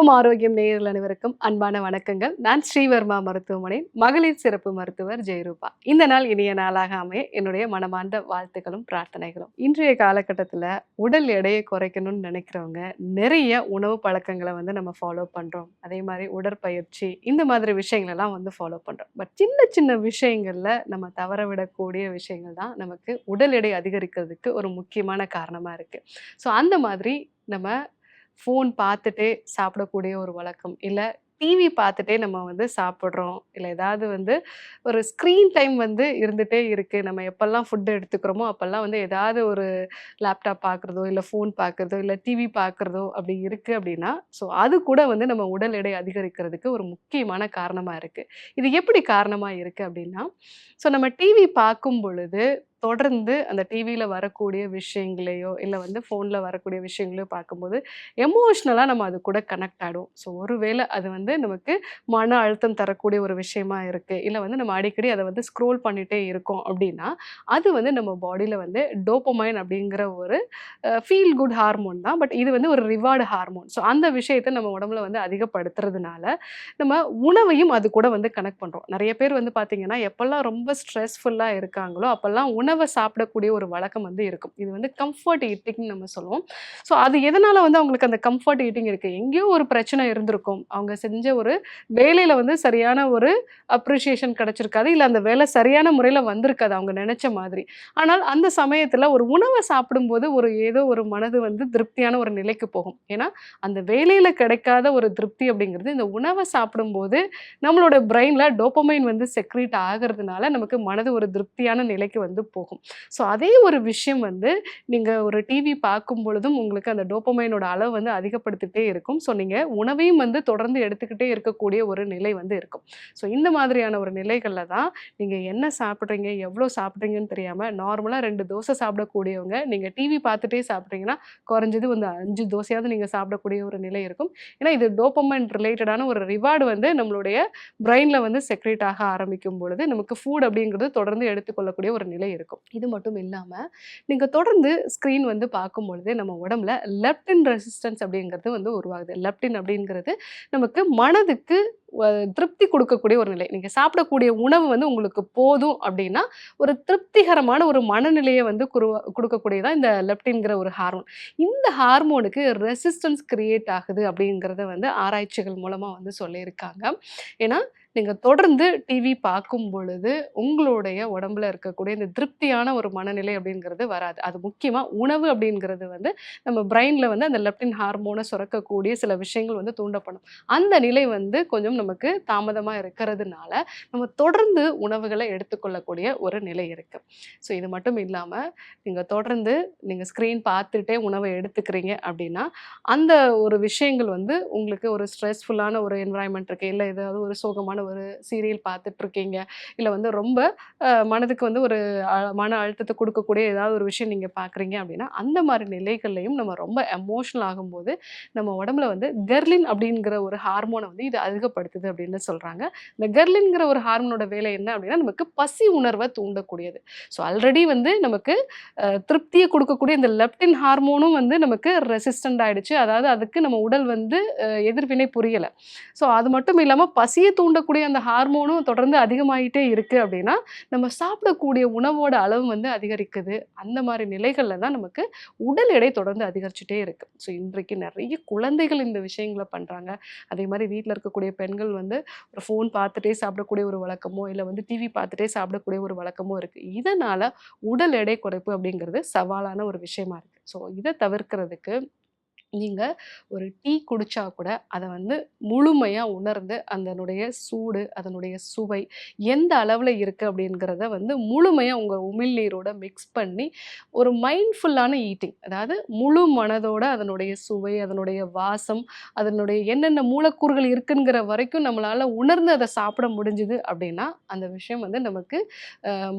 குடும்பம் ஆரோக்கியம் நேயர்கள் அனைவருக்கும் அன்பான வணக்கங்கள். நான் ஸ்ரீவர்மா மருத்துவமனை மகளிர் சிறப்பு மருத்துவர் ஜெயரூபா. இந்த நாள் இனிய நாளாக அமைய என்னுடைய மனமார்ந்த வாழ்த்துக்களும் பிரார்த்தனைகளும். இன்றைய காலகட்டத்தில் உடல் எடையை குறைக்கணும்னு நினைக்கிறவங்க நிறைய உணவு பழக்கங்களை வந்து நம்ம ஃபாலோ பண்ணுறோம் அதே மாதிரி உடற்பயிற்சி இந்த மாதிரி விஷயங்களெல்லாம் வந்து ஃபாலோ பண்ணுறோம் பட் சின்ன சின்ன விஷயங்களில் நம்ம தவற விடக்கூடிய விஷயங்கள் தான் நமக்கு உடல் எடை அதிகரிக்கிறதுக்கு ஒரு முக்கியமான காரணமாக இருக்குது ஸோ அந்த மாதிரி நம்ம ஃபோன் பார்த்துட்டே சாப்பிடக்கூடிய ஒரு வழக்கம். இல்லை டிவி பார்த்துட்டே நம்ம வந்து சாப்பிட்றோம். இல்லை ஏதாவது வந்து ஒரு ஸ்க்ரீன் டைம் வந்து இருந்துகிட்டே இருக்குது நம்ம எப்போல்லாம் ஃபுட்டு எடுத்துக்கிறோமோ அப்போல்லாம் வந்து ஏதாவது ஒரு லேப்டாப் பார்க்குறதோ இல்லை ஃபோன் பார்க்குறதோ இல்லை டிவி பார்க்குறதோ அப்படி இருக்குது அப்படின்னா ஸோ அது கூட வந்து நம்ம உடல் எடை அதிகரிக்கிறதுக்கு ஒரு முக்கியமான காரணமாக இருக்குது இது எப்படி காரணமாக இருக்குது அப்படின்னா ஸோ நம்ம டிவி பார்க்கும் பொழுது தொடர்ந்து அந்த டிவியில் வரக்கூடிய விஷயங்களையோ இல்லை வந்து ஃபோனில் வரக்கூடிய விஷயங்களையோ பார்க்கும்போது எமோஷ்னலாக நம்ம அது கூட கனெக்ட் ஆகிடும் ஸோ ஒருவேளை அது வந்து நமக்கு மன அழுத்தம் தரக்கூடிய ஒரு விஷயமா இருக்குது இல்லை வந்து நம்ம அடிக்கடி அதை வந்து ஸ்க்ரோல் பண்ணிகிட்டே இருக்கோம் அப்படின்னா அது வந்து நம்ம பாடியில் வந்து டோப்பமைன் அப்படிங்கிற ஒரு ஃபீல் குட் ஹார்மோன் தான். பட் இது வந்து ஒரு ரிவார்டு ஹார்மோன் ஸோ அந்த விஷயத்தை நம்ம உடம்புல வந்து அதிகப்படுத்துறதுனால நம்ம உணவையும் அது கூட வந்து கனெக்ட் பண்ணுறோம் நிறைய பேர் வந்து பார்த்திங்கன்னா எப்போல்லாம் ரொம்ப ஸ்ட்ரெஸ்ஃபுல்லாக இருக்காங்களோ அப்போல்லாம் உணவு உணவை சாப்பிடக்கூடிய ஒரு வழக்கம் வந்து இருக்கும். இது வந்து கம்ஃபர்ட் ஈட்டிங்னு நம்ம சொல்லுவோம். ஸோ அது எதனால் வந்து அவங்களுக்கு அந்த கம்ஃபர்ட் ஈட்டிங் இருக்குது எங்கேயோ ஒரு பிரச்சனை இருந்திருக்கும். அவங்க செஞ்ச ஒரு வேலையில் வந்து சரியான ஒரு அப்ரிஷியேஷன் கிடச்சிருக்காது. இல்லை அந்த வேலை சரியான முறையில் வந்திருக்காது அவங்க நினச்ச மாதிரி. ஆனால் அந்த சமயத்தில் ஒரு உணவை சாப்பிடும்போது ஒரு ஏதோ ஒரு மனது வந்து திருப்தியான ஒரு நிலைக்கு போகும். ஏன்னா அந்த வேலையில் கிடைக்காத ஒரு திருப்தி அப்படிங்கிறது இந்த உணவை சாப்பிடும்போது நம்மளோட பிரெயினில் டோப்பமைன் வந்து செக்ரீட் ஆகிறதுனால நமக்கு மனது ஒரு திருப்தியான நிலைக்கு வந்து போகும் போகும். ஸோ அதே ஒரு விஷயம் வந்து நீங்கள் ஒரு டிவி பார்க்கும் பொழுதும் உங்களுக்கு அந்த டோப்பமைனோட அளவு வந்து அதிகப்படுத்திட்டே இருக்கும். ஸோ நீங்கள் உணவையும் வந்து தொடர்ந்து எடுத்துக்கிட்டே இருக்கக்கூடிய ஒரு நிலை வந்து இருக்கும். ஸோ இந்த மாதிரியான ஒரு நிலைகளில் தான் நீங்கள் என்ன சாப்பிட்றீங்க எவ்வளோ சாப்பிட்றீங்கன்னு தெரியாமல் நார்மலாக ரெண்டு தோசை சாப்பிடக்கூடியவங்க நீங்கள் டிவி பார்த்துட்டே சாப்பிட்றீங்கன்னா குறைஞ்சது வந்து அஞ்சு தோசையாவது நீங்கள் சாப்பிடக்கூடிய ஒரு நிலை இருக்கும். ஏன்னா இது டோப்பமைன் ரிலேட்டடான ஒரு ரிவார்டு வந்து நம்மளுடைய பிரெயினில் வந்து செக்ரேட் ஆக ஆரம்பிக்கும் பொழுது நமக்கு ஃபுட் அப்படிங்கிறது தொடர்ந்து எடுத்துக்கொள்ளக்கூடிய ஒரு நிலை இருக்கும். இது மட்டும் இல்லாமல் நீங்கள் தொடர்ந்து ஸ்க்ரீன் வந்து பார்க்கும் பொழுது நம்ம உடம்புல லெப்டின் ரெசிஸ்டன்ஸ் அப்படிங்கிறது வந்து உருவாகுது. லெப்டின் அப்படிங்கிறது நமக்கு மனதுக்கு திருப்தி கொடுக்கக்கூடிய ஒரு நிலை. நீங்கள் சாப்பிடக்கூடிய உணவு வந்து உங்களுக்கு போதும் அப்படின்னா ஒரு திருப்திகரமான ஒரு மனநிலையை வந்து குருவா கொடுக்கக்கூடியதான் இந்த லெப்டின்கிற ஒரு ஹார்மோன் இந்த ஹார்மோனுக்கு ரெசிஸ்டன்ஸ் கிரியேட் ஆகுது அப்படிங்கிறத வந்து ஆராய்ச்சிகள் மூலமாக வந்து சொல்லியிருக்காங்க. ஏன்னா நீங்கள் தொடர்ந்து டிவி பார்க்கும் பொழுது உங்களுடைய உடம்புல இருக்கக்கூடிய இந்த திருப்தியான ஒரு மனநிலை அப்படிங்கிறது வராது. அது முக்கியமாக உணவு அப்படிங்கிறது வந்து நம்ம பிரெயினில் வந்து அந்த லெப்டின் ஹார்மோனை சுரக்கக்கூடிய சில விஷயங்கள் வந்து தூண்டப்படும். அந்த நிலை வந்து கொஞ்சம் நமக்கு தாமதமாக இருக்கிறதுனால நம்ம தொடர்ந்து உணவுகளை எடுத்துக்கொள்ளக்கூடிய ஒரு நிலை இருக்குது ஸோ இது மட்டும் இல்லாமல் நீங்கள் தொடர்ந்து நீங்கள் ஸ்க்ரீன் பார்த்துட்டே உணவை எடுத்துக்கிறீங்க அப்படின்னா அந்த ஒரு விஷயங்கள் வந்து உங்களுக்கு ஒரு ஸ்ட்ரெஸ்ஃபுல்லான ஒரு என்வரான்மெண்ட் இருக்குது இல்லை ஏதாவது ஒரு சோகமான ஒரு சீரியல் பார்த்துட்ருக்கீங்க இல்லை வந்து ரொம்ப மனதுக்கு வந்து ஒரு மன அழுத்தத்தை கொடுக்கக்கூடிய ஏதாவது ஒரு விஷயம் நீங்கள் பார்க்குறீங்க அப்படின்னா அந்த மாதிரி நிலைகள்லையும் நம்ம ரொம்ப எமோஷனல் ஆகும்போது நம்ம உடம்புல வந்து கெர்லின் அப்படிங்கிற ஒரு ஹார்மோனை வந்து இது அதிகப்படுத்துது அப்படின்னு சொல்கிறாங்க இந்த கெர்லின்ங்கிற ஒரு ஹார்மோனோட வேலை என்ன அப்படின்னா நமக்கு பசி உணர்வை தூண்டக்கூடியது. ஸோ ஆல்ரெடி வந்து நமக்கு திருப்தியை கொடுக்கக்கூடிய இந்த லெப்டின் ஹார்மோனும் வந்து நமக்கு ரெசிஸ்டண்ட் ஆகிடுச்சு அதாவது அதுக்கு நம்ம உடல் வந்து எதிர்வினை புரியலை. ஸோ அது மட்டும் இல்லாமல் பசியை தூண்டக்கூடிய அந்த ஹார்மோனும் தொடர்ந்து அதிகமாகிட்டே இருக்குது அப்படின்னா நம்ம சாப்பிடக்கூடிய உணவோட அளவு வந்து அதிகரிக்குது. அந்த மாதிரி நிலைகளில் தான் நமக்கு உடல் எடை தொடர்ந்து அதிகரிச்சுட்டே இருக்குது ஸோ இன்றைக்கு நிறைய குழந்தைகள் இந்த விஷயங்களை பண்ணுறாங்க அதே மாதிரி வீட்டில் இருக்கக்கூடிய பெண்கள் வந்து ஒரு ஃபோன் பார்த்துட்டே சாப்பிடக்கூடிய ஒரு வழக்கமோ இல்லை வந்து டிவி பார்த்துட்டே சாப்பிடக்கூடிய ஒரு வழக்கமோ இருக்குது இதனால் உடல் எடை குறைப்பு அப்படிங்கிறது சவாலான ஒரு விஷயமா இருக்குது ஸோ இதை தவிர்க்கிறதுக்கு நீங்கள் ஒரு டீ குடித்தா கூட அதை வந்து முழுமையாக உணர்ந்து அதனுடைய சூடு அதனுடைய சுவை எந்த அளவில் இருக்குது அப்படிங்கிறத வந்து முழுமையாக உங்கள் உமிழ்நீரோட மிக்ஸ் பண்ணி ஒரு மைண்ட்ஃபுல்லான ஈட்டிங் அதாவது முழு மனதோட அதனுடைய சுவை அதனுடைய வாசம் அதனுடைய என்னென்ன மூலக்கூறுகள் இருக்குங்கிற வரைக்கும் நம்மளால் உணர்ந்து அதை சாப்பிட முடிஞ்சுது அப்படின்னா அந்த விஷயம் வந்து நமக்கு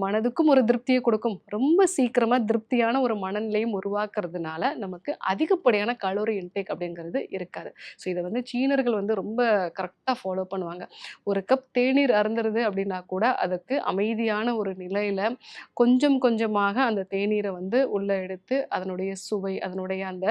மனதுக்கும் ஒரு திருப்தியை கொடுக்கும். ரொம்ப சீக்கிரமாக திருப்தியான ஒரு மனநிலையும் உருவாக்குறதுனால நமக்கு அதிகப்படியான கலோரி கலோரி இன்டேக் அப்படிங்கிறது இருக்காது. ஸோ இதை வந்து சீனர்கள் வந்து ரொம்ப கரெக்டாக ஃபாலோ பண்ணுவாங்க. ஒரு கப் தேநீர் அருந்துறது அப்படின்னா கூட அதுக்கு அமைதியான ஒரு நிலையில் கொஞ்சம் கொஞ்சமாக அந்த தேநீரை வந்து உள்ளே எடுத்து அதனுடைய சுவை அதனுடைய அந்த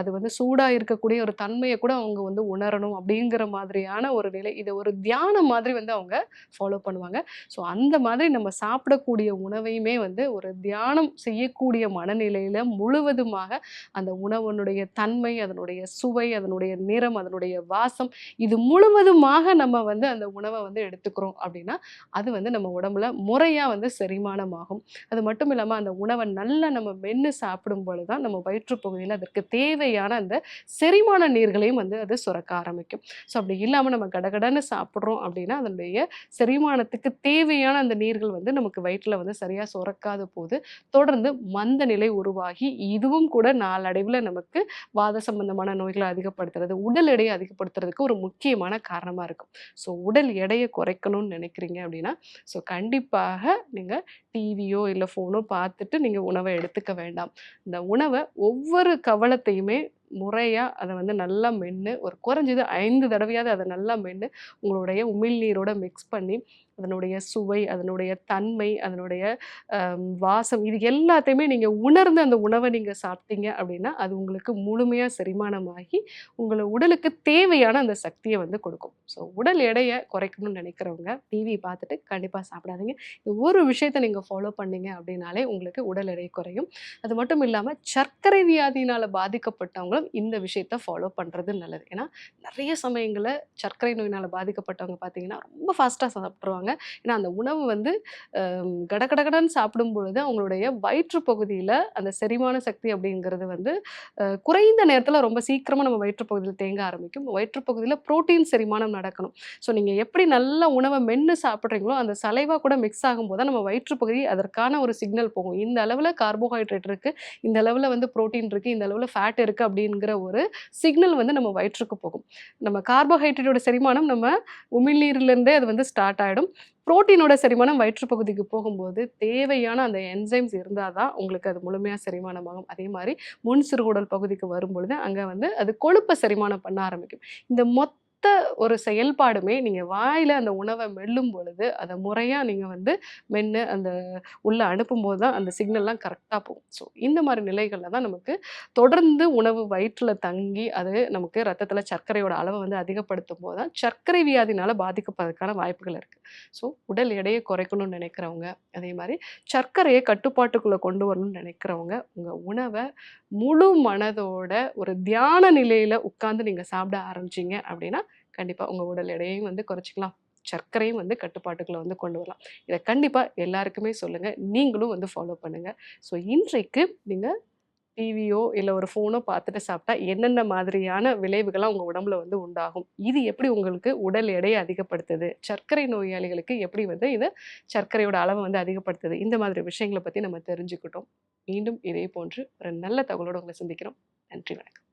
அது வந்து சூடாக இருக்கக்கூடிய ஒரு தன்மையை கூட அவங்க வந்து உணரணும் அப்படிங்கிற மாதிரியான ஒரு நிலை இதை ஒரு தியானம் மாதிரி வந்து அவங்க ஃபாலோ பண்ணுவாங்க. ஸோ அந்த மாதிரி நம்ம சாப்பிடக்கூடிய உணவையுமே வந்து ஒரு தியானம் செய்யக்கூடிய மனநிலையில் முழுவதுமாக அந்த உணவனுடைய தன்மை அதனுடைய சுவை அதனுடைய நிறம் அதனுடைய வாசம் இது முழுவதுமாக நம்ம வந்து அந்த உணவை வந்து எடுத்துக்கிறோம் அப்படின்னா அது வந்து நம்ம உடம்புல முறையாக வந்து செரிமானமாகும். அது மட்டும் இல்லாமல் அந்த உணவை நல்லா நம்ம மென்று சாப்பிடும் பொழுது தான் நம்ம வயிற்றுப்பகுதியில் அதற்கு தேவையான அந்த செரிமான நீர்களையும் வந்து அது சுரக்க ஆரம்பிக்கும். ஸோ அப்படி இல்லாமல் நம்ம கடகடன்னு சாப்பிட்றோம் அப்படின்னா அதனுடைய செரிமானத்துக்கு தேவையான அந்த நீர்கள் வந்து நமக்கு வயிற்றில் வந்து சரியாக சுரக்காத போது தொடர்ந்து மந்த நிலை உருவாகி இதுவும் கூட நாளடைவில் நமக்கு வாத சம்பந்தமான நோய்களை அதிகப்படுத்துறது உடல் எடையை அதிகப்படுத்துறதுக்கு ஒரு முக்கியமான காரணமாக இருக்கும். ஸோ உடல் எடையை குறைக்கணும்னு நினைக்கிறீங்க அப்படின்னா ஸோ கண்டிப்பாக நீங்கள் டிவியோ இல்லை ஃபோனோ பார்த்துட்டு நீங்கள் உணவை எடுத்துக்க வேண்டாம். இந்த உணவை ஒவ்வொரு கவலத்தையுமே முறையாக அதை வந்து நல்லா மென்று ஒரு குறைஞ்சது ஐந்து தடவையாவது அதை நல்லா மென்று உங்களுடைய உமிழ்நீரோட மிக்ஸ் பண்ணி அதனுடைய சுவை அதனுடைய தன்மை அதனுடைய வாசம் இது எல்லாத்தையுமே நீங்கள் உணர்ந்து அந்த உணவை நீங்கள் சாப்பிட்டீங்க அப்படின்னா அது உங்களுக்கு முழுமையாக செரிமானமாகி உங்களை உடலுக்கு தேவையான அந்த சக்தியை வந்து கொடுக்கும். ஸோ உடல் எடையை குறைக்கணும்னு நினைக்கிறவங்க டிவி பார்த்துட்டு கண்டிப்பாக சாப்பிடாதீங்க. இந்த ஒரு விஷயத்தை நீங்கள் ஃபாலோ பண்ணீங்க அப்படின்னாலே உங்களுக்கு உடல் எடை குறையும். அது மட்டும் இல்லாமல் சர்க்கரை வியாதியினால் பாதிக்கப்பட்டவங்களும் இந்த விஷயத்தை ஃபாலோ பண்ணுறது நல்லது. ஏன்னா நிறைய சமயங்களில் சர்க்கரை நோயினால் பாதிக்கப்பட்டவங்க பார்த்தீங்கன்னா ரொம்ப ஃபாஸ்ட்டாக சாப்பிட்ருவாங்க ஏன்னா அந்த உணவு வந்து கடகடகடன் சாப்பிடும் பொழுது அவங்களுடைய வயிற்று பகுதியில் அந்த செரிமான சக்தி அப்படிங்கிறது வந்து குறைந்த நேரத்தில் ரொம்ப சீக்கிரமாக நம்ம வயிற்றுப்பகுதியில் தேங்க ஆரம்பிக்கும். வயிற்றுப்பகுதியில் ப்ரோட்டீன் புரோட்டீன் செரிமானம் நடக்கணும். ஸோ நீங்கள் எப்படி நல்ல உணவை மென்று சாப்பிட்றீங்களோ அந்த சலைவாக கூட மிக்ஸ் ஆகும்போது தான் நம்ம வயிற்றுப்பகுதி அதற்கான ஒரு சிக்னல் போகும். இந்த அளவில் கார்போஹைட்ரேட் இருக்குது இந்த அளவில் வந்து புரோட்டீன் இருக்குது இந்த அளவில் ஃபேட் இருக்குது அப்படிங்கிற ஒரு சிக்னல் வந்து நம்ம வயிற்றுக்கு போகும். நம்ம கார்போஹைட்ரேட்டோட செரிமானம் நம்ம உமிழ்நீர்லேருந்தே அது வந்து ஸ்டார்ட் ஆகிடும் புரோட்டீனோட செரிமானம் வயிற்று பகுதிக்கு போகும்போது தேவையான அந்த என்சைம்ஸ் இருந்தால் தான் உங்களுக்கு அது முழுமையாக செரிமானமாகும். அதே மாதிரி முன் சிறுகுடல் பகுதிக்கு வரும்பொழுது அங்கே வந்து அது கொழுப்பை செரிமானம் பண்ண ஆரம்பிக்கும். இந்த மொத்த ஒரு செயல்பாடுமே நீங்கள் வாயில் அந்த உணவை மெல்லும் பொழுது அதை முறையாக நீங்கள் வந்து மென்று அந்த உள்ளே அனுப்பும்போது தான் அந்த சிக்னல்லாம் கரெக்டாக போகும். ஸோ இந்த மாதிரி நிலைகளில் தான் நமக்கு தொடர்ந்து உணவு வயிற்றில் தங்கி அது நமக்கு ரத்தத்தில் சர்க்கரையோட அளவை வந்து அதிகப்படுத்தும் போது தான் சர்க்கரை வியாதினால் பாதிக்கப்படுறதுக்கான வாய்ப்புகள் இருக்குது ஸோ உடல் எடையை குறைக்கணும்னு நினைக்கிறவங்க அதே மாதிரி சர்க்கரையை கட்டுப்பாட்டுக்குள்ளே கொண்டு வரணும்னு நினைக்கிறவங்க உங்கள் உணவை முழு மனதோட ஒரு தியான நிலையில் உட்காந்து நீங்கள் சாப்பிட ஆரம்பிச்சீங்க அப்படின்னா கண்டிப்பாக உங்கள் உடல் எடையையும் வந்து குறைச்சிக்கலாம். சர்க்கரையும் வந்து கட்டுப்பாட்டுக்குள்ளே வந்து கொண்டு வரலாம். இதை கண்டிப்பாக எல்லாருக்குமே சொல்லுங்கள் நீங்களும் வந்து ஃபாலோ பண்ணுங்கள் ஸோ இன்றைக்கு நீங்கள் டிவியோ இல்லை ஒரு ஃபோனோ பார்த்துட்டு சாப்பிட்டா என்னென்ன மாதிரியான விளைவுகள்லாம் உங்கள் உடம்புல வந்து உண்டாகும்? இது எப்படி உங்களுக்கு உடல் எடையை அதிகப்படுத்துது? சர்க்கரை நோயாளிகளுக்கு எப்படி வந்து இது சர்க்கரையோட அளவை வந்து அதிகப்படுத்துது? இந்த மாதிரி விஷயங்களை பற்றி நம்ம தெரிஞ்சுக்கிட்டோம். மீண்டும் இதே போன்று ஒரு நல்ல தகவலோடு உங்களை சந்திக்கிறோம். நன்றி வணக்கம்.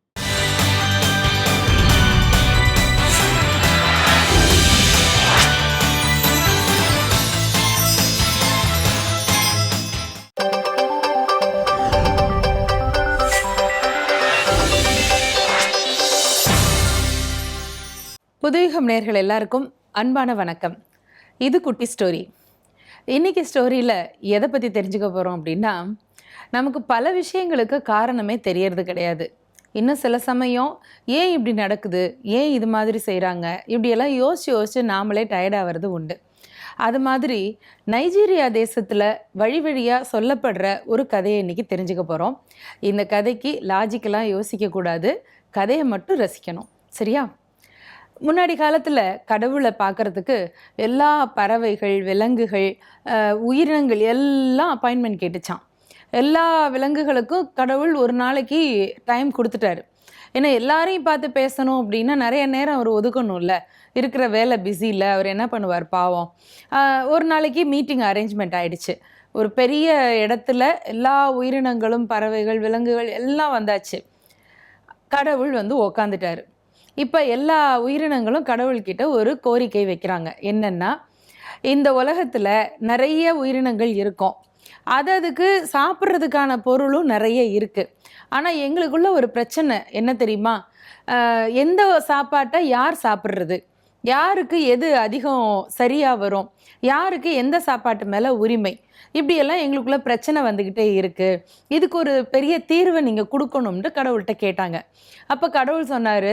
புதுயுகம் நேர்கள் எல்லாருக்கும் அன்பான வணக்கம். இது குட்டி ஸ்டோரி இன்னைக்கு ஸ்டோரியில் எதை பற்றி தெரிஞ்சுக்க போகிறோம் அப்படின்னா நமக்கு பல விஷயங்களுக்கு காரணமே தெரியறது கிடையாது. இன்னும் சில சமயம் ஏன் இப்படி நடக்குது? ஏன் இது மாதிரி செய்கிறாங்க இப்படியெல்லாம் யோசிச்சு யோசிச்சு நாமளே டயர்டாகிறது உண்டு. அது மாதிரி நைஜீரியா தேசத்தில் வழி வழியாக சொல்லப்படுற ஒரு கதையை இன்னைக்கு தெரிஞ்சுக்க போகிறோம் இந்த கதைக்கு லாஜிக்கெல்லாம் யோசிக்கக்கூடாது கதையை மட்டும் ரசிக்கணும். சரியா? முன்னாடி காலத்தில் கடவுளை பார்க்கறதுக்கு எல்லா பறவைகள் விலங்குகள் உயிரினங்கள் எல்லாம் அப்பாயின்மெண்ட் கேட்டுச்சான் எல்லா விலங்குகளுக்கும் கடவுள் ஒரு நாளைக்கு டைம் கொடுத்துட்டாரு. ஏன்னா எல்லாரையும் பார்த்து பேசணும் அப்படின்னா நிறைய நேரம் அவர் ஒதுக்கணும்ல. இருக்கிற வேலை பிஸியில் அவர் என்ன பண்ணுவார் பாவம். ஒரு நாளைக்கு மீட்டிங் அரேஞ்ச்மெண்ட் ஆயிடுச்சு. ஒரு பெரிய இடத்துல எல்லா உயிரினங்களும் பறவைகள் விலங்குகள் எல்லாம் வந்தாச்சு. கடவுள் வந்து உக்காந்துட்டாரு. இப்போ எல்லா உயிரினங்களும் கடவுள்கிட்ட ஒரு கோரிக்கை வைக்கிறாங்க. என்னென்னா இந்த உலகத்தில் நிறைய உயிரினங்கள் இருக்கும். அது அதுக்கு சாப்பிட்றதுக்கான பொருளும் நிறைய இருக்குது ஆனால் எங்களுக்குள்ள ஒரு பிரச்சனை. என்ன தெரியுமா? எந்த சாப்பாட்டை யார் சாப்பிட்றது? யாருக்கு எது அதிகம் சரியாக வரும்? யாருக்கு எந்த சாப்பாட்டு மேலே உரிமை? இப்படியெல்லாம் எங்களுக்குள்ள பிரச்சனை வந்துக்கிட்டே இருக்கு. இதுக்கு ஒரு பெரிய தீர்வை நீங்கள் கொடுக்கணும்னு கடவுள்கிட்ட கேட்டாங்க. அப்போ கடவுள் சொன்னார்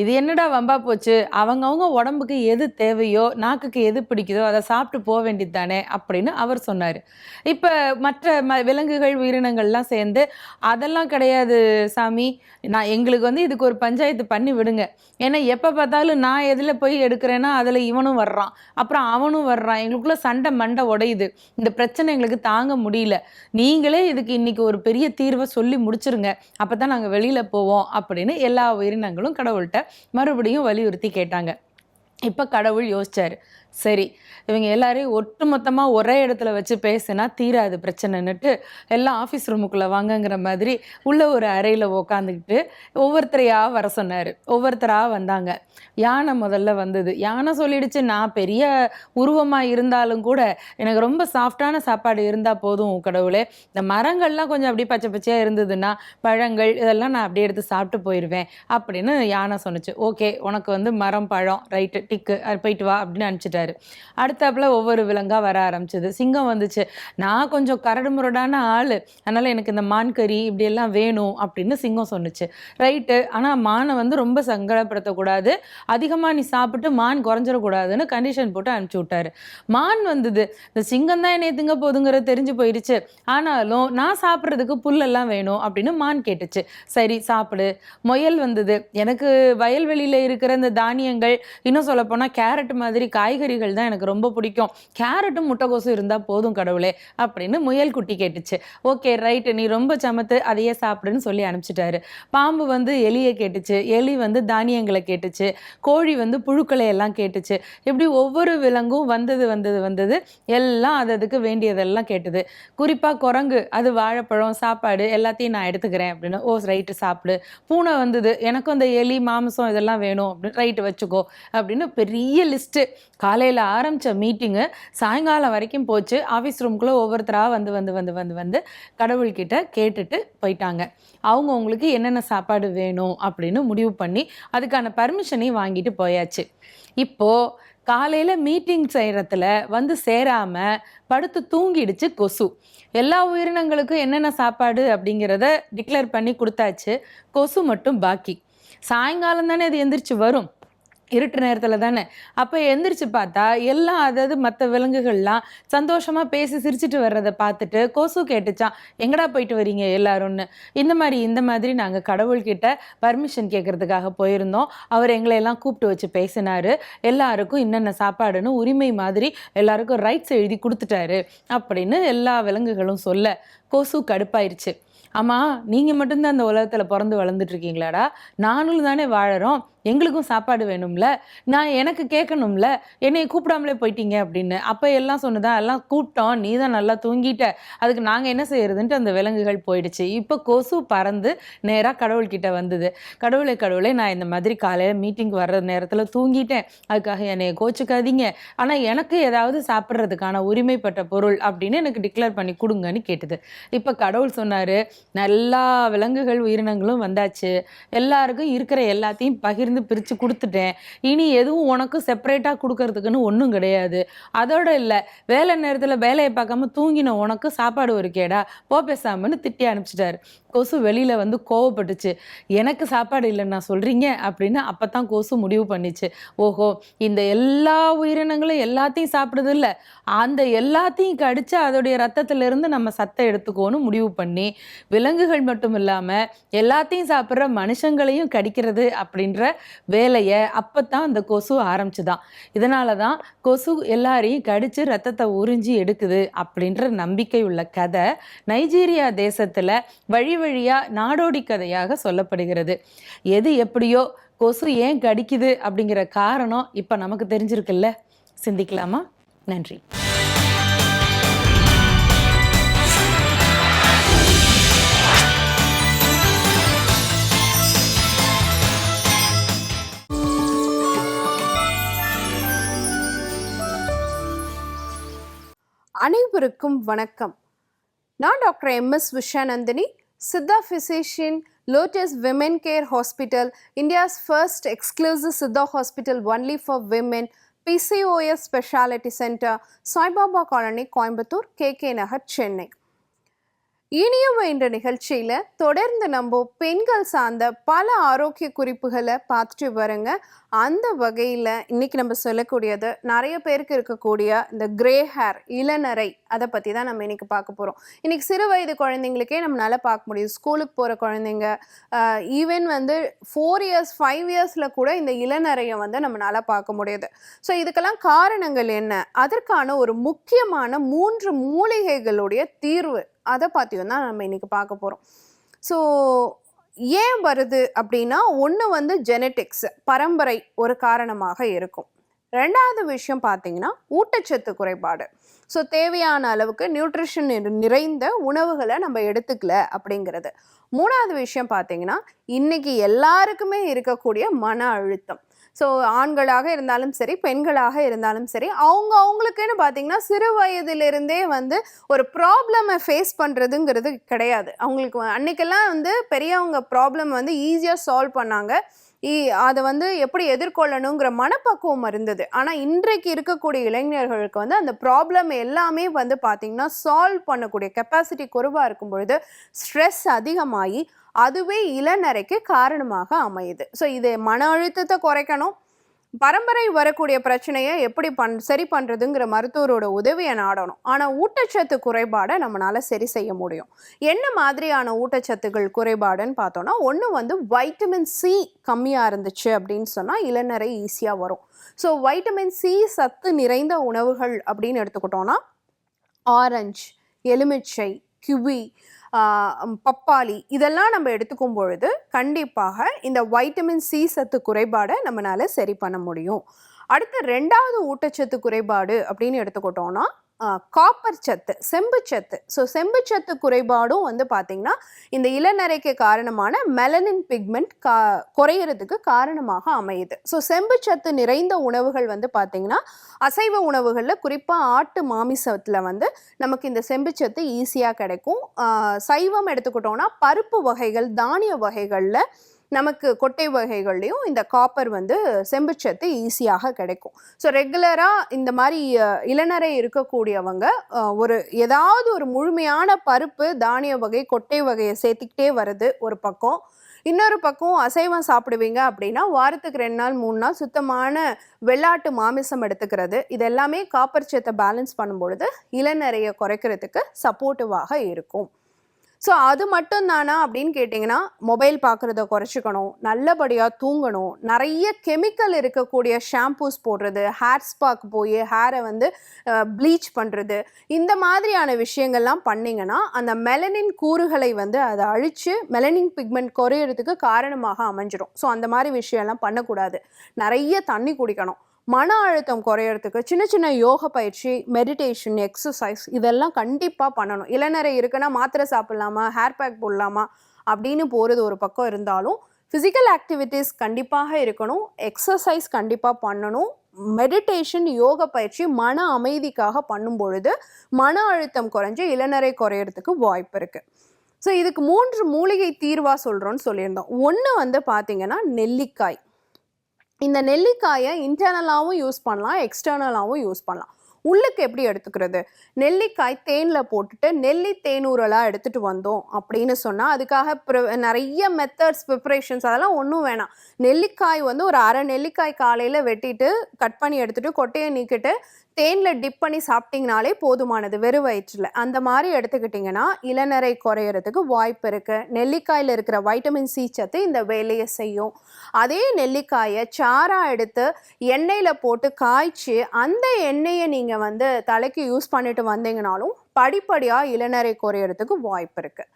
இது என்னடா வம்பா போச்சு? அவங்கவுங்க உடம்புக்கு எது தேவையோ நாக்குக்கு எது பிடிக்குதோ அதை சாப்பிட்டு போக வேண்டியது தானே? அப்படின்னு அவர் சொன்னார். இப்போ மற்ற ம விலங்குகள் உயிரினங்கள்லாம் சேர்ந்து அதெல்லாம் கிடையாது சாமி. நான் எங்களுக்கு வந்து இதுக்கு ஒரு பஞ்சாயத்து பண்ணி விடுங்க. ஏன்னா எப்போ பார்த்தாலும் நான் எதில் போய் எடுக்கிறேன்னா அதில் இவனும் வர்றான். அப்புறம் அவனும் வர்றான். எங்களுக்குள்ளே சண்டை மண்டை உடையுது. இந்த பிரச்சனை எங்களுக்கு தாங்க முடியல. நீங்களே இதுக்கு இன்றைக்கி ஒரு பெரிய தீர்வை சொல்லி முடிச்சிருங்க. அப்போ தான் நாங்கள் வெளியில் போவோம் அப்படின்னு எல்லா உயிரினங்களும் கடவுள்கிட்ட மறுபடியும் வலியுறுத்தி கேட்டாங்க. இப்போ கடவுள் யோசிச்சார். சரி இவங்க எல்லாரையும் ஒட்டு மொத்தமாக ஒரே இடத்துல வச்சு பேசினா தீராது பிரச்சனைன்னுட்டு எல்லாம் ஆஃபீஸ் ரூமுக்குள்ளே வாங்கங்கிற மாதிரி உள்ள ஒரு அறையில் உக்காந்துக்கிட்டு ஒவ்வொருத்தரையாக வர சொன்னார். ஒவ்வொருத்தராக வந்தாங்க. யானை முதல்ல வந்தது. யானை சொல்லிடுச்சு நான் பெரிய உருவமாக இருந்தாலும் கூட எனக்கு ரொம்ப சாஃப்டான சாப்பாடு இருந்தால் போதும் கடவுளே. இந்த மரங்கள்லாம் கொஞ்சம் அப்படியே பச்சை பச்சையாக இருந்ததுன்னா பழங்கள் இதெல்லாம் நான் அப்படியே எடுத்து சாப்பிட்டு போயிடுவேன் அப்படின்னு யானை சொன்னுச்சு. ஓகே உனக்கு வந்து மரம் பழம் ரைட்டு டிக்கு அது போயிட்டு வா அப்படின்னு அனுப்பிச்சிட்டாரு. அடுத்தாப்புல ஒவ்வொரு விலங்காக வர ஆரம்பிச்சது. சிங்கம் வந்துச்சு. நான் கொஞ்சம் கரடு முரடான ஆள். அதனால் எனக்கு இந்த மான் கறி இப்படியெல்லாம் வேணும் அப்படின்னு சிங்கம் சொன்னுச்சு. ரைட்டு. ஆனால் மானை வந்து ரொம்ப சங்கடப்படுத்தக்கூடாது. அதிகமாக நீ சாப்பிட்டு மான் குறைஞ்சிடக்கூடாதுன்னு கண்டிஷன் போட்டு அனுப்பிச்சி விட்டாரு. மான் வந்தது. இந்த சிங்கம் தான் என்னை திங்க போதுங்கிறது தெரிஞ்சு போயிடுச்சு ஆனாலும் நான் சாப்பிட்றதுக்கு புல்லெல்லாம் வேணும் அப்படின்னு மான் கேட்டுச்சு. சரி சாப்பிடு. முயல் வந்தது. எனக்கு வயல்வெளியில் இருக்கிற இந்த தானியங்கள் இன்னும் சொல்லப்போனால் கேரட் மாதிரி காய்கறிகள் தான் எனக்கு ரொம்ப பிடிக்கும். கேரட்டும் முட்டைக்கோசும் இருந்தால் போதும் கடவுளே அப்படின்னு முயல் குட்டி கேட்டுச்சு. ஓகே ரைட்டு நீ ரொம்ப சமத்து அதையே சாப்பிடுன்னு சொல்லி அனுப்பிச்சிட்டாரு. பாம்பு வந்து எலியை கேட்டுச்சு எலி வந்து தானியங்களை கேட்டுச்சு கோழி வந்து புழுக்களை எல்லாம் கேட்டுச்சு. இப்படி ஒவ்வொரு விலங்கும் வந்தது வந்தது வந்தது. எல்லாம் அது அதுக்கு வேண்டியதெல்லாம் கேட்டுது. குறிப்பாக குரங்கு அது வாழைப்பழம் சாப்பாடு எல்லாத்தையும் நான் எடுத்துக்கிறேன் அப்படின்னு ஓ ரைட்டு சாப்பிடு. பூனை வந்தது எனக்கும் அந்த எலி மாமிசம் இதெல்லாம் வேணும் அப்படின்னு ரைட்டு வச்சுக்கோ அப்படின்னு பெரிய லிஸ்ட்டு காலையில் ஆரம்பித்த மீட்டிங்கு சாயங்காலம் வரைக்கும் போச்சு. ஆஃபீஸ் ரூம்குள்ளே ஒவ்வொருத்தராக வந்து வந்து வந்து வந்து வந்து கடவுள்கிட்ட கேட்டுட்டு போயிட்டாங்க. அவங்க உங்களுக்கு என்னென்ன சாப்பாடு வேணும் அப்படின்னு முடிவு பண்ணி அதுக்கான பர்மிஷனையும் வாங்கிட்டு போயாச்சு. இப்போது காலையில் மீட்டிங் செய்கிறத்துல வந்து சேராமல் படுத்து தூங்கிடுச்சு கொசு. எல்லா உயிரினங்களுக்கும் என்னென்ன சாப்பாடு அப்படிங்கிறத டிக்ளேர் பண்ணி கொடுத்தாச்சு. கொசு மட்டும் பாக்கி. சாயங்காலம் தானே அது எந்திரிச்சு வரும். இருட்டு நேரத்தில் தானே? அப்போ எந்திரிச்சு பார்த்தா எல்லாம் அதாவது மற்ற விலங்குகள்லாம் சந்தோஷமாக பேசி சிரிச்சிட்டு வர்றதை பார்த்துட்டு கொசு கேட்டுச்சான் எங்கடா போயிட்டு வரீங்க எல்லாரும்னு? இந்த மாதிரி இந்த மாதிரி நாங்கள் கடவுள்கிட்ட பர்மிஷன் கேட்கறதுக்காக போயிருந்தோம். அவர் எங்களை எல்லாம் கூப்பிட்டு வச்சு பேசினாரு. எல்லாருக்கும் என்னென்ன சாப்பாடுன்னு உரிமை மாதிரி எல்லாருக்கும் ரைட்ஸ் எழுதி கொடுத்துட்டாரு அப்படின்னு எல்லா விலங்குகளும் சொல்ல கொசு கடுப்பாயிருச்சு. ஆமாம் நீங்கள் மட்டும்தான் அந்த உலகத்தில் பிறந்து வளர்ந்துட்டு இருக்கீங்களாடா? நானும் தானே வாழறோம். எங்களுக்கும் சாப்பாடு வேணும்ல? நான் எனக்கு கேட்கணும்ல? என்னை கூப்பிடாமலே போயிட்டீங்க அப்படின்னு. அப்போ எல்லாம் சொன்னதா? எல்லாம் கூப்பிட்டோம். நீ தான் நல்லா தூங்கிட்ட. அதுக்கு நாங்கள் என்ன செய்யறதுன்ட்டு அந்த விலங்குகள் போயிடுச்சு. இப்போ கொசு பறந்து நேராக கடவுள்கிட்ட வந்தது. கடவுளை கடவுளே நான் இந்த மாதிரி காலையில் மீட்டிங் வர்ற நேரத்தில் தூங்கிட்டேன். அதுக்காக என்னை கோச்சுக்காதீங்க. ஆனால் எனக்கு ஏதாவது சாப்பிட்றதுக்கான உரிமைப்பட்ட பொருள் அப்படின்னு எனக்கு டிக்ளேர் பண்ணி கொடுங்கன்னு கேட்டது. இப்போ கடவுள் சொன்னார் எல்லா விலங்குகள் உயிரினங்களும் வந்தாச்சு. எல்லாருக்கும் இருக்கிற எல்லாத்தையும் பகிர்ந்து பிரித்து கொடுத்துட்டேன். இனி எதுவும் உனக்கு செப்பரேட்டாக கொடுக்கறதுக்குன்னு ஒன்றும் கிடையாது. அதோட இல்லை வேலை நேரத்தில் வேலையை பார்க்காம தூங்கின உனக்கு சாப்பாடு ஒரு கேடா போ பேசாமன்னு திட்டி அனுப்பிச்சிட்டாரு. கொசு வெளியில் வந்து கோவப்பட்டுச்சு. எனக்கு சாப்பாடு இல்லைன்னா சொல்கிறீங்க அப்படின்னு அப்போ தான் கொசு முடிவு பண்ணிச்சு. ஓஹோ இந்த எல்லா உயிரினங்களும் எல்லாத்தையும் சாப்பிடுது இல்லை. அந்த எல்லாத்தையும் கடிச்சு அதோடைய ரத்தத்திலிருந்து நம்ம சத்தை எடுத்துக்கோன்னு முடிவு பண்ணி விலங்குகள் மட்டும் இல்லாமல் எல்லாத்தையும் சாப்பிட்ற மனுஷங்களையும் கடிக்கிறது அப்படின்ற வேலையை அப்போ தான் அந்த கொசு ஆரம்பிச்சுதான். இதனால தான் கொசு எல்லாரையும் கடிச்சு ரத்தத்தை உறிஞ்சி எடுக்குது அப்படின்ற நம்பிக்கை உள்ள கதை நைஜீரியா தேசத்தில் வழி வழியாக நாடோடி கதையாக சொல்லப்படுகிறது. எது எப்படியோ கொசு ஏன் கடிக்குது அப்படிங்கிற காரணம் இப்போ நமக்கு தெரிஞ்சிருக்குல்ல. சிந்திக்கலாமா? நன்றி. அனைவருக்கும் வணக்கம். நான் doctor M S Vishanandhini Siddha Physician, Lotus Women Care Hospital, India's first exclusive Siddha hospital only for women, PCOS Specialty Center, Sai Baba Colony, Coimbatore, KK Nagar, Chennai. இனியும் என்ற நிகழ்ச்சியில் தொடர்ந்து நம்ம பெண்கள் சார்ந்த பல ஆரோக்கிய குறிப்புகளை பார்த்துட்டு வரங்க அந்த வகையில் இன்றைக்கி நம்ம சொல்லக்கூடியது நிறைய பேருக்கு இருக்கக்கூடிய இந்த கிரே ஹேர் இளநரை அதை பற்றி தான் நம்ம இன்னைக்கு பார்க்க போகிறோம் இன்றைக்கி சிறு வயது குழந்தைங்களுக்கே நம்மளால் பார்க்க முடியும். ஸ்கூலுக்கு போகிற குழந்தைங்க ஈவன் வந்து ஃபோர் இயர்ஸ் ஃபைவ் இயர்ஸில் கூட இந்த இளநரையை வந்து நம்மளால பார்க்க முடியுது. ஸோ இதுக்கெல்லாம் காரணங்கள் என்ன? அதற்கான ஒரு முக்கியமான மூன்று மூலிகைகளுடைய தீர்வு அதை பற்றியும் தான் நம்ம இன்றைக்கி பார்க்க போகிறோம் ஸோ ஏன் வருது அப்படின்னா ஒன்று வந்து ஜெனட்டிக்ஸ் பரம்பரை ஒரு காரணமாக இருக்கும். ரெண்டாவது விஷயம் பார்த்தீங்கன்னா ஊட்டச்சத்து குறைபாடு. ஸோ தேவையான அளவுக்கு நியூட்ரிஷன் நிறைந்த உணவுகளை நம்ம எடுத்துக்கல அப்படிங்கிறது. மூணாவது விஷயம் பார்த்தீங்கன்னா இன்னைக்கு எல்லாருக்குமே இருக்கக்கூடிய மன அழுத்தம். ஸோ ஆண்களாக இருந்தாலும் சரி பெண்களாக இருந்தாலும் சரி அவங்க அவங்களுக்குன்னு பார்த்தீங்கன்னா சிறு வயதிலிருந்தே வந்து ஒரு ப்ராப்ளமை ஃபேஸ் பண்ணுறதுங்கிறது கிடையாது. அவங்களுக்கு அன்றைக்கெல்லாம் அன்னைக்கெல்லாம் வந்து பெரியவங்க ப்ராப்ளம் வந்து ஈஸியாக சால்வ் பண்ணாங்க. அதை வந்து எப்படி எதிர்கொள்ளணுங்கிற மனப்பக்குவம் இருந்தது. ஆனால் இன்றைக்கு இருக்கக்கூடிய இளைஞர்களுக்கு வந்து அந்த ப்ராப்ளம் எல்லாமே வந்து பார்த்திங்கன்னா சால்வ் பண்ணக்கூடிய கெப்பாசிட்டி குறைவாக இருக்கும் பொழுது ஸ்ட்ரெஸ் அதிகமாகி அதுவே இளநரைக்கு காரணமாக அமையுது. ஸோ இது மன அழுத்தத்தை குறைக்கணும். பரம்பரை வரக்கூடிய பிரச்சனையை எப்படி பண் சரி பண்ணுறதுங்கிற மருத்துவரோட உதவியை நாடணும். ஆனால் ஊட்டச்சத்து குறைபாடை நம்மளால் சரி செய்ய முடியும். என்ன மாதிரியான ஊட்டச்சத்துகள் குறைபாடுன்னு பார்த்தோம்னா ஒன்று வந்து வைட்டமின் சி கம்மியாக இருந்துச்சு அப்படின்னு சொன்னால் இளநரை ஈஸியாக வரும். ஸோ வைட்டமின் சி சத்து நிறைந்த உணவுகள் அப்படின்னு எடுத்துக்கிட்டோம்னா ஆரஞ்சு எலுமிச்சை கிவி பப்பாளி இதெல்லாம் நம்ம எடுத்துக்கும் பொழுது கண்டிப்பாக இந்த வைட்டமின் சி சத்து குறைபாடை நம்மளால சரி பண்ண முடியும். அடுத்து ரெண்டாவது ஊட்டச்சத்து குறைபாடு அப்படின்னு எடுத்துக்கிட்டோம்னா காப்பர் சத்து செம்புச்சத்து ஸோ செம்புச்சத்து குறைபாடும் வந்து பார்த்திங்கன்னா இந்த இளநரைக்கு காரணமான மெலனின் பிக்மெண்ட் கா குறையிறதுக்கு காரணமாக அமையுது. ஸோ செம்புச்சத்து நிறைந்த உணவுகள் வந்து பார்த்திங்கன்னா அசைவ உணவுகளில் குறிப்பாக ஆட்டு மாமிசத்தில் வந்து நமக்கு இந்த செம்புச்சத்து ஈஸியாக கிடைக்கும். சைவம் எடுத்துக்கிட்டோம்னா பருப்பு வகைகள் தானிய வகைகளில் நமக்கு கொட்டை வகைகள்லையும் இந்த காப்பர் வந்து செம்புச்சத்து ஈஸியாக கிடைக்கும். ஸோ ரெகுலராக இந்த மாதிரி இளநரை இருக்கக்கூடியவங்க ஒரு ஏதாவது ஒரு முழுமையான பருப்பு தானிய வகை கொட்டை வகையை சேர்த்துக்கிட்டே வருது ஒரு பக்கம். இன்னொரு பக்கம் அசைவம் சாப்பிடுவீங்க அப்படின்னா வாரத்துக்கு ரெண்டு நாள் மூணு நாள் சுத்தமான வெள்ளாட்டு மாமிசம் எடுத்துக்கிறது. இது எல்லாமே காப்பர் சத்தை பேலன்ஸ் பண்ணும்பொழுது இளநரையை குறைக்கிறதுக்கு சப்போர்ட்டிவாக இருக்கும். ஸோ அது மட்டும் தானா அப்படின்னு கேட்டிங்கன்னா மொபைல் பார்க்குறத குறைச்சிக்கணும் நல்லபடியாக தூங்கணும். நிறைய கெமிக்கல் இருக்கக்கூடிய ஷாம்பூஸ் போடுறது ஹேர் ஸ்பாக்கு போய் ஹேரை வந்து ப்ளீச் பண்ணுறது இந்த மாதிரியான விஷயங்கள்லாம் பண்ணிங்கன்னா அந்த மெலனின் கூறுகளை வந்து அதை அழித்து மெலனின் பிக்மெண்ட் குறையிறதுக்கு காரணமாக அமைஞ்சிடும் ஸோ அந்த மாதிரி விஷயம்லாம் பண்ணக்கூடாது. நிறைய தண்ணி குடிக்கணும். மன அழுத்தம் குறையறதுக்கு சின்ன சின்ன யோக பயிற்சி மெடிடேஷன் எக்ஸசைஸ் இதெல்லாம் கண்டிப்பாக பண்ணணும். இளநரை இருக்குன்னா மாத்திரை சாப்பிட்லாமா? ஹேர் பேக் போடலாமா? அப்படின்னு போகிறது ஒரு பக்கம் இருந்தாலும் ஃபிசிக்கல் ஆக்டிவிட்டீஸ் கண்டிப்பாக இருக்கணும். எக்ஸசைஸ் கண்டிப்பாக பண்ணணும். மெடிடேஷன் யோக பயிற்சி மன அமைதிக்காக பண்ணும் பொழுது மன அழுத்தம் குறைஞ்சு இளநரை குறையறதுக்கு வாய்ப்பு இருக்குது ஸோ இதுக்கு மூன்று மூலிகை தீர்வாக சொல்கிறோன்னு சொல்லியிருந்தோம். ஒன்று வந்து பார்த்திங்கன்னா நெல்லிக்காய். இந்த நெல்லிக்காயை இன்டர்னலாகவும் யூஸ் பண்ணலாம் எக்ஸ்டர்னலாகவும் யூஸ் பண்ணலாம். உள்ளுக்கு எப்படி எடுத்துக்கிறது? நெல்லிக்காய் தேனில் போட்டுட்டு நெல்லி தேனூரலாக எடுத்துகிட்டு வந்தோம் அப்படின்னு சொன்னால் அதுக்காக நிறைய மெத்தட்ஸ் ப்ரிப்ரேஷன்ஸ் அதெல்லாம் ஒன்றும் வேணாம். நெல்லிக்காய் வந்து ஒரு அரை நெல்லிக்காய் காலையில் வெட்டிட்டு கட் பண்ணி எடுத்துகிட்டு கொட்டையை நீக்கிட்டு தேனில் டிப் பண்ணி சாப்பிட்டீங்கனாலே போதுமானது வெறும் வயிற்றில். அந்த மாதிரி எடுத்துக்கிட்டிங்கன்னா இளநரை குறையிறதுக்கு வாய்ப்பு இருக்குது நெல்லிக்காயில் இருக்கிற வைட்டமின் சி சத்து இந்த வேலையை செய்யும். அதே நெல்லிக்காயை சாரா எடுத்து எண்ணெயில் போட்டு காய்ச்சி அந்த எண்ணெயை நீங்கள் வந்து தலைக்கு யூஸ் பண்ணிட்டு வந்தீங்கனாலும் படிப்படியாக இளநரை குறையிறதுக்கு வாய்ப்பு இருக்குது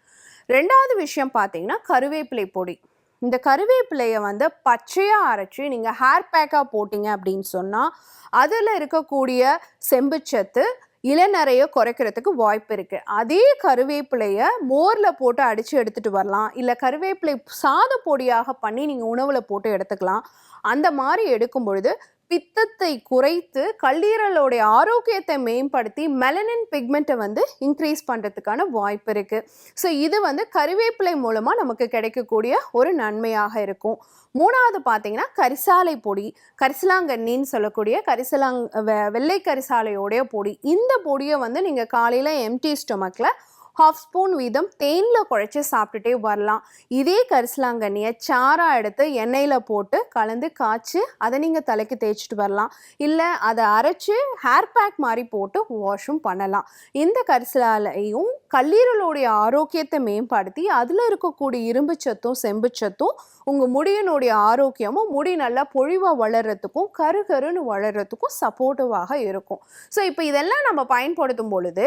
ரெண்டாவது விஷயம் பார்த்தீங்கன்னா கருவேப்பிலை பொடி. இந்த கருவேப்பிலையை வந்து பச்சையாக அரைச்சி நீங்கள் ஹேர் பேக்காக போட்டிங்க அப்படின்னு சொன்னால் அதில் இருக்கக்கூடிய செம்புச்சத்து இளநரையை குறைக்கிறதுக்கு வாய்ப்பு இருக்குது அதே கருவேப்பிலையை மோரில் போட்டு அடித்து எடுத்துகிட்டு வரலாம். இல்லை கருவேப்பிலை சாத பொடியாக பண்ணி நீங்கள் உணவில் போட்டு எடுத்துக்கலாம். அந்த மாதிரி எடுக்கும் பொழுது பித்தத்தை குறைத்து கல்லீரலோடைய ஆரோக்கியத்தை மேம்படுத்தி மெலனின் பிக்மெண்ட்டை வந்து இன்க்ரீஸ் பண்ணுறதுக்கான வாய்ப்பு இருக்குது ஸோ இது வந்து கறிவேப்பிலை மூலமாக நமக்கு கிடைக்கக்கூடிய ஒரு நன்மையாக இருக்கும். மூணாவது பார்த்தீங்கன்னா கரிசாலை பொடி கரிசலாங்கண்ணின்னு சொல்லக்கூடிய கரிசலாங் வெ- வெள்ளை கரிசாலையோடைய பொடி. இந்த பொடியை வந்து நீங்கள் காலையில் எம்டி ஸ்டொமக்கில் ஹாஃப் ஸ்பூன் வீதம் தேனில் குழைச்சி சாப்பிட்டுட்டே வரலாம். இதே கரிசலாங்கண்ணியை சாரா எடுத்து எண்ணெயில் போட்டு கலந்து காய்ச்சி அதை நீங்கள் தலைக்கு தேய்ச்சிட்டு வரலாம். இல்லை அதை அரைச்சி ஹேர் பேக் மாதிரி போட்டு வாஷும் பண்ணலாம். இந்த கரிசலாலையும் கல்லீரலுடைய ஆரோக்கியத்தை மேம்படுத்தி அதில் இருக்கக்கூடிய இரும்பு சத்தும் செம்பு சத்தும் உங்கள் முடியினுடைய ஆரோக்கியமும் முடி நல்லா பொழிவாக வளர்கிறதுக்கும் கரு கருன்னு வளர்கிறதுக்கும் சப்போர்ட்டிவாக இருக்கும். ஸோ இப்போ இதெல்லாம் நம்ம பயன்படுத்தும் பொழுது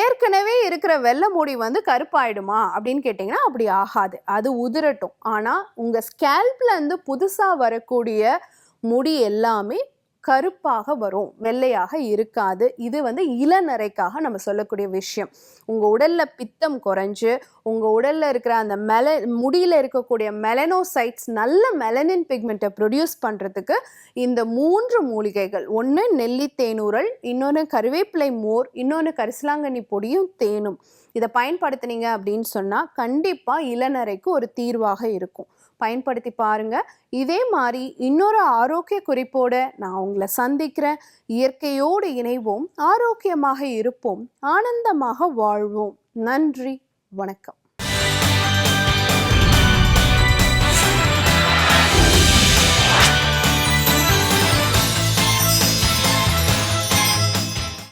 ஏற்கனவே இருக்கிற வெள்ளை முடி வந்து கருப்பாயிடுமா அப்படின்னு கேட்டிங்கன்னா அப்படி ஆகாது. அது உதிரட்டும். ஆனால் உங்கள் ஸ்கேல்ப்லேருந்து புதுசாக வரக்கூடிய முடி எல்லாமே கருப்பாக வரும். வெள்ளையாக இருக்காது. இது வந்து இளநரைக்காக நம்ம சொல்லக்கூடிய விஷயம். உங்கள் உடலில் பித்தம் குறைஞ்சு உங்கள் உடலில் இருக்கிற அந்த மெல முடியில் இருக்கக்கூடிய மெலனோசைட்ஸ் நல்ல மெலனின் பிக்மெண்ட்டை ப்ரொடியூஸ் பண்ணுறதுக்கு இந்த மூன்று மூலிகைகள் ஒன்று நெல்லி தேனூரல் இன்னொன்று கருவேப்பிலை மோர் இன்னொன்று கரிசலாங்கண்ணி பொடியும் தேனும். இதை பயன்படுத்துனீங்க அப்படின்னு சொன்னால் கண்டிப்பாக இளநரைக்கு ஒரு தீர்வாக இருக்கும். பயன்படுத்தி பாருங்க. இதே மாதிரி இன்னொரு ஆரோக்கிய குறிப்போடு நான் உங்களை சந்திக்கிறேன். இயற்கையோடு இணைவோம். ஆரோக்கியமாக இருப்போம். ஆனந்தமாக வாழ்வோம். நன்றி. வணக்கம்.